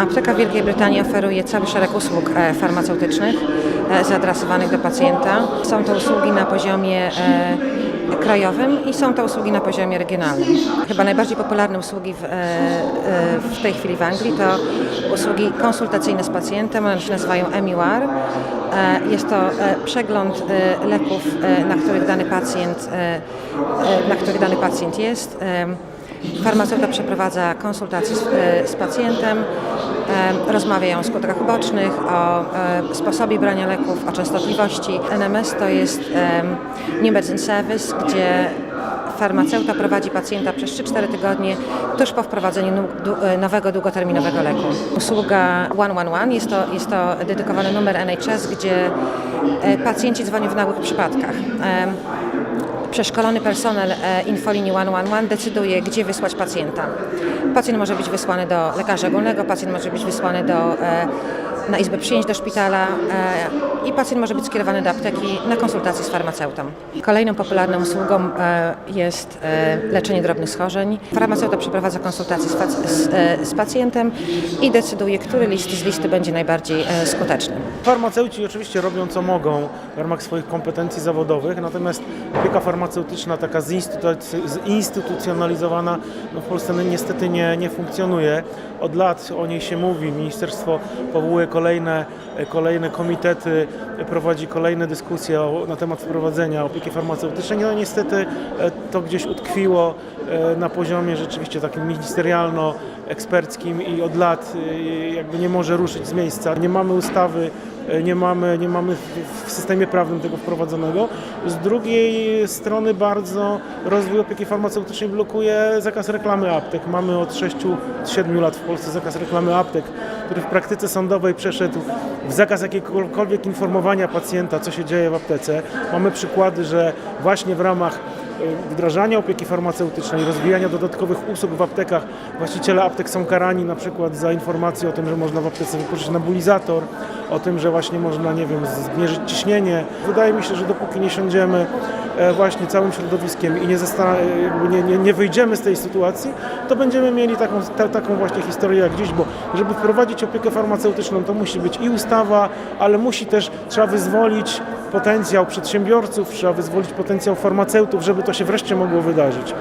Apteka Wielkiej Brytanii oferuje cały szereg usług e, farmaceutycznych e, zaadresowanych do pacjenta. Są to usługi na poziomie e, krajowym i są to usługi na poziomie regionalnym. Chyba najbardziej popularne usługi w, w tej chwili w Anglii to usługi konsultacyjne z pacjentem, one się nazywają MUR. Jest to przegląd leków, na których dany pacjent, na których dany pacjent jest. Farmaceuta przeprowadza konsultacje z, e, z pacjentem, e, rozmawiają o skutkach ubocznych, o e, sposobie brania leków, o częstotliwości. NMS to jest New Medicine Service, gdzie farmaceuta prowadzi pacjenta przez 3-4 tygodnie tuż po wprowadzeniu nowego długoterminowego leku. Usługa 111 jest to, jest to dedykowany numer NHS, gdzie pacjenci dzwonią w nagłych przypadkach. Przeszkolony personel e, infolinii 111 decyduje, gdzie wysłać pacjenta. Pacjent może być wysłany do lekarza ogólnego, pacjent może być wysłany do, e, na izbę przyjęć do szpitala e, i pacjent może być skierowany do apteki na konsultację z farmaceutą. Kolejną popularną usługą e, jest e, leczenie drobnych schorzeń. Farmaceuta przeprowadza konsultację z, pac- z, z pacjentem i decyduje, który list z listy będzie najbardziej skuteczny. Farmaceuci oczywiście robią co mogą w ramach swoich kompetencji zawodowych, natomiast opieka farmaceutyczna taka zinstytuc- zinstytucjonalizowana no w Polsce no niestety nie, nie funkcjonuje. Od lat o niej się mówi, ministerstwo powołuje kolejne, kolejne komitety, prowadzi kolejne dyskusje o, na temat wprowadzenia opieki farmaceutycznej. No niestety e, to gdzieś utkwiło e, na poziomie rzeczywiście takim ministerialno-eksperckim i od lat e, jakby nie może ruszyć z miejsca. Nie mamy ustawy, nie mamy, nie mamy w systemie prawnym tego wprowadzonego. Z drugiej strony bardzo rozwój opieki farmaceutycznej blokuje zakaz reklamy aptek. Mamy od 6-7 lat w Polsce zakaz reklamy aptek, który w praktyce sądowej przeszedł w zakaz jakiegokolwiek informowania pacjenta, co się dzieje w aptece. Mamy przykłady, że właśnie w ramach wdrażania opieki farmaceutycznej, rozwijania dodatkowych usług w aptekach. Właściciele aptek są karani na przykład za informację o tym, że można w aptece wypożyczyć nebulizator, o tym, że właśnie można, nie wiem, zmierzyć ciśnienie. Wydaje mi się, że dopóki nie siądziemy e, właśnie całym środowiskiem i nie, e, nie, nie, nie wyjdziemy z tej sytuacji, to będziemy mieli taką, ta, taką właśnie historię jak dziś, bo żeby wprowadzić opiekę farmaceutyczną, to musi być i ustawa, ale musi też, trzeba wyzwolić potencjał przedsiębiorców, trzeba wyzwolić potencjał farmaceutów, żeby to się wreszcie mogło wydarzyć.